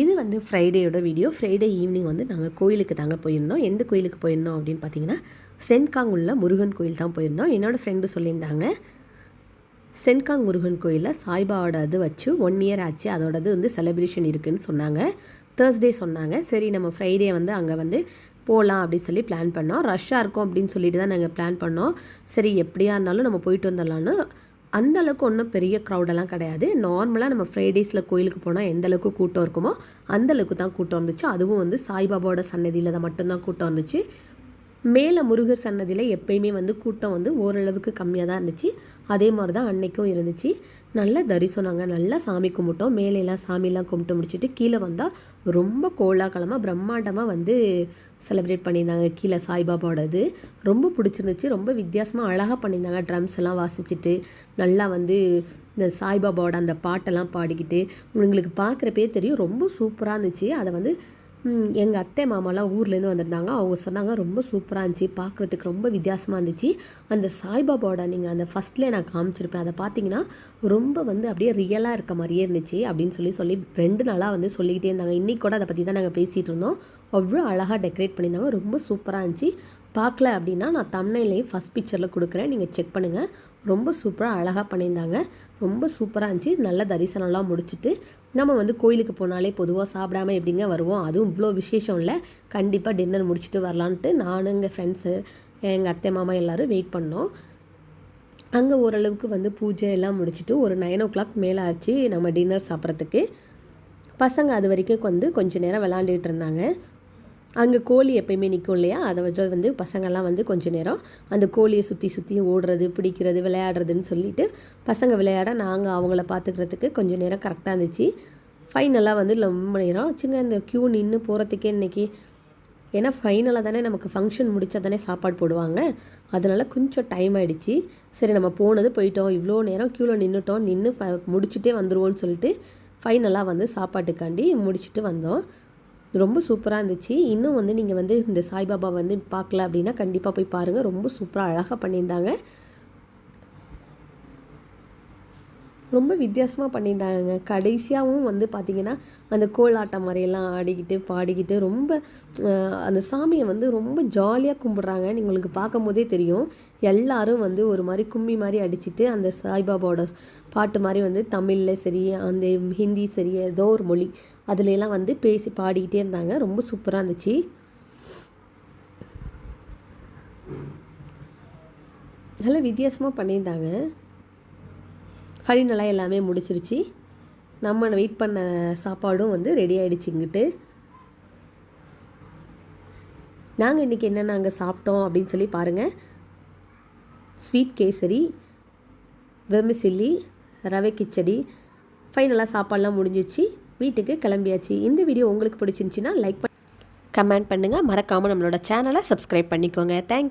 இது வந்து ஃப்ரைடேயோட video Friday evening வந்து நாங்கள் கோயிலுக்கு தாங்க போயிருந்தோம். எந்த கோயிலுக்கு போயிருந்தோம் அப்படின்னு பார்த்தீங்கன்னா சென்காங் உள்ள முருகன் கோயில் தான் போயிருந்தோம். என்னோடய ஃப்ரெண்டு சொல்லியிருந்தாங்க சென்காங் முருகன் கோயிலில் சாய்பாவோட இது வச்சு ஒன் இயர் ஆச்சு. அதோடது வந்து செலிப்ரேஷன் இருக்குதுன்னு சொன்னாங்க. தேர்ஸ்டே சொன்னாங்க சரி நம்ம ஃப்ரைடே வந்து அங்கே வந்து போகலாம் அப்படின்னு சொல்லி பிளான் பண்ணோம். ரஷ்ஷாக இருக்கும் அப்படின்னு சொல்லிட்டு தான் நாங்கள் பிளான் பண்ணோம். சரி எப்படியா இருந்தாலும் நம்ம போயிட்டு வந்துடலான்னு அந்த அளவுக்கு ஒன்றும் பெரிய க்ரௌடெல்லாம் கிடையாது. நார்மலாக நம்ம ஃப்ரைடேஸில் கோயிலுக்கு போனால் எந்த அளவுக்கு கூட்டம் இருக்குமோ அந்த அளவுக்கு தான் கூட்டம் இருந்துச்சு. அதுவும் வந்து சாய்பாபாவோட சன்னதியில் தான் மட்டும்தான் கூட்டம் இருந்துச்சு. மேலே முருகர் சன்னதியில் எப்பயுமே வந்து கூட்டம் வந்து ஓரளவுக்கு கம்மியாக தான் இருந்துச்சு. அதே மாதிரி தான் அன்னைக்கும் இருந்துச்சு. நல்லா தரிசனங்க நல்லா சாமி கும்பிட்டோம். மேலெல்லாம் சாமிலாம் கும்பிட்டு முடிச்சுட்டு கீழே வந்தால் ரொம்ப கோலாகலமாக பிரம்மாண்டமாக வந்து செலிப்ரேட் பண்ணியிருந்தாங்க. கீழே சாய்பாபாவோடது ரொம்ப பிடிச்சிருந்துச்சு. ரொம்ப வித்தியாசமாக அழகாக பண்ணியிருந்தாங்க. ட்ரம்ஸ் எல்லாம் வாசிச்சுட்டு நல்லா வந்து இந்த சாய்பாபாவோட அந்த பாட்டெல்லாம் பாடிக்கிட்டு உங்களுக்கு பார்க்குறப்பே தெரியும் ரொம்ப சூப்பராக இருந்துச்சு. அதை வந்து எங்கள் அத்தை மாமாலாம் ஊர்லேருந்து வந்திருந்தாங்க. அவங்க சொன்னாங்க ரொம்ப சூப்பராக இருந்துச்சு. பார்க்குறதுக்கு ரொம்ப வித்தியாசமாக இருந்துச்சு. அந்த சாய்பாபாவோட நீங்கள் அந்த ஃபஸ்ட்லேயே நான் காமிச்சிருப்பேன். அதை பார்த்தீங்கன்னா ரொம்ப வந்து அப்படியே ரியலாக இருக்க மாதிரியே இருந்துச்சு அப்படின்னு சொல்லி சொல்லி ரெண்டு நாளாக வந்து சொல்லிக்கிட்டே இருந்தாங்க. இன்றைக்கி கூட அதை பற்றி தான் நாங்கள் பேசிகிட்டு இருந்தோம். அவ்வளோ அழகாக டெக்கரேட் பண்ணியிருந்தாங்க. ரொம்ப சூப்பராக இருந்துச்சு. பார்க்கல அப்படின்னா நான் தமிழ்லையும் ஃபஸ்ட் பிக்சரில் கொடுக்குறேன். நீங்கள் செக் பண்ணுங்கள் ரொம்ப சூப்பராக அழகாக பண்ணியிருந்தாங்க. ரொம்ப சூப்பராக இருந்துச்சு. நல்ல தரிசனம்லாம் முடிச்சுட்டு நம்ம வந்து கோயிலுக்கு போனாலே பொதுவாக சாப்பிடாம எப்படிங்க வருவோம்? அதுவும் இவ்வளோ விசேஷம் இல்லை. கண்டிப்பாக டின்னர் முடிச்சுட்டு வரலான்ட்டு நானும் எங்கள் ஃப்ரெண்ட்ஸு எங்கள் அத்தை மாமா எல்லோரும் வெயிட் பண்ணோம். அங்கே ஓரளவுக்கு வந்து பூஜை எல்லாம் முடிச்சுட்டு ஒரு நைன் ஓ கிளாக் மேலே ஆச்சு நம்ம டின்னர் சாப்பிட்றதுக்கு. பசங்க அது வரைக்கும் வந்து கொஞ்சம் நேரம் விளாண்டுட்டு இருந்தாங்க. அங்கே கோழி எப்பயுமே நிற்கும் இல்லையா? அதை வச்சு வந்து பசங்கள்லாம் வந்து கொஞ்சம் நேரம் அந்த கோழியை சுற்றி சுற்றி ஓடுறது பிடிக்கிறது விளையாடுறதுன்னு சொல்லிட்டு பசங்க விளையாட நாங்கள் அவங்கள பார்த்துக்கிறதுக்கு கொஞ்சம் நேரம் கரெக்டாக இருந்துச்சு. ஃபைனலாக வந்து ரொம்ப நேரம் வச்சுங்க இந்த க்யூ நின்று போகிறதுக்கே இன்றைக்கி ஏன்னா ஃபைனலாக தானே நமக்கு ஃபங்க்ஷன் முடித்தா தானே சாப்பாடு போடுவாங்க. அதனால் கொஞ்சம் டைம் ஆகிடுச்சு சரி நம்ம போனது போயிட்டோம். இவ்வளோ நேரம் க்யூவில் நின்றுட்டோம் நின்று ஃப முடிச்சுட்டே வந்துடுவோன்னு சொல்லிட்டு ஃபைனலாக வந்து சாப்பாட்டுக்காண்டி முடிச்சுட்டு வந்தோம். ரொம்ப சூப்பராக இருந்துச்சு. இன்னும் வந்து நீங்கள் வந்து இந்த சாய்பாபா வந்து பார்க்கல அப்படின்னா கண்டிப்பாக போய் பாருங்கள் ரொம்ப சூப்பராக அழகாக பண்ணியிருந்தாங்க. ரொம்ப வித்தியாசமாக பண்ணியிருந்தாங்க. கடைசியாகவும் வந்து பார்த்திங்கன்னா அந்த கோலாட்டம் மாதிரியெல்லாம் ஆடிக்கிட்டு பாடிக்கிட்டு ரொம்ப அந்த சாமியை வந்து ரொம்ப ஜாலியாக கும்பிட்றாங்க. உங்களுக்கு பார்க்கும் போதே தெரியும். எல்லாரும் வந்து ஒரு மாதிரி கும்மி மாதிரி அடிச்சுட்டு அந்த சாய்பாபாவோட பாட்டு மாதிரி வந்து தமிழில் சரி அந்த ஹிந்தி சரி ஏதோ ஒரு மொழி அதுலலாம் வந்து பேசி பாடிக்கிட்டே இருந்தாங்க. ரொம்ப சூப்பராக இருந்துச்சு. நல்லா வித்தியாசமாக பண்ணியிருந்தாங்க. ஃபைனலாக எல்லாமே முடிச்சிருச்சு. நம்ம வெயிட் பண்ண சாப்பாடும் வந்து ரெடி ஆகிடுச்சிங்கிட்டு நாங்கள் இன்றைக்கி என்னென்ன அங்கே சாப்பிட்டோம் அப்படின்னு சொல்லி பாருங்கள் ஸ்வீட் கேசரி வெமிசில்லி ரவை கிச்சடி. ஃபைனலாக சாப்பாடெலாம் முடிஞ்சிச்சு வீட்டுக்கு கிளம்பியாச்சு. இந்த வீடியோ உங்களுக்கு பிடிச்சிருந்துச்சின்னா லைக் பண்ணி கமெண்ட் பண்ணுங்கள் மறக்காமல் நம்மளோட சேனலை சப்ஸ்கிரைப் பண்ணிக்கோங்க. தேங்க்யூ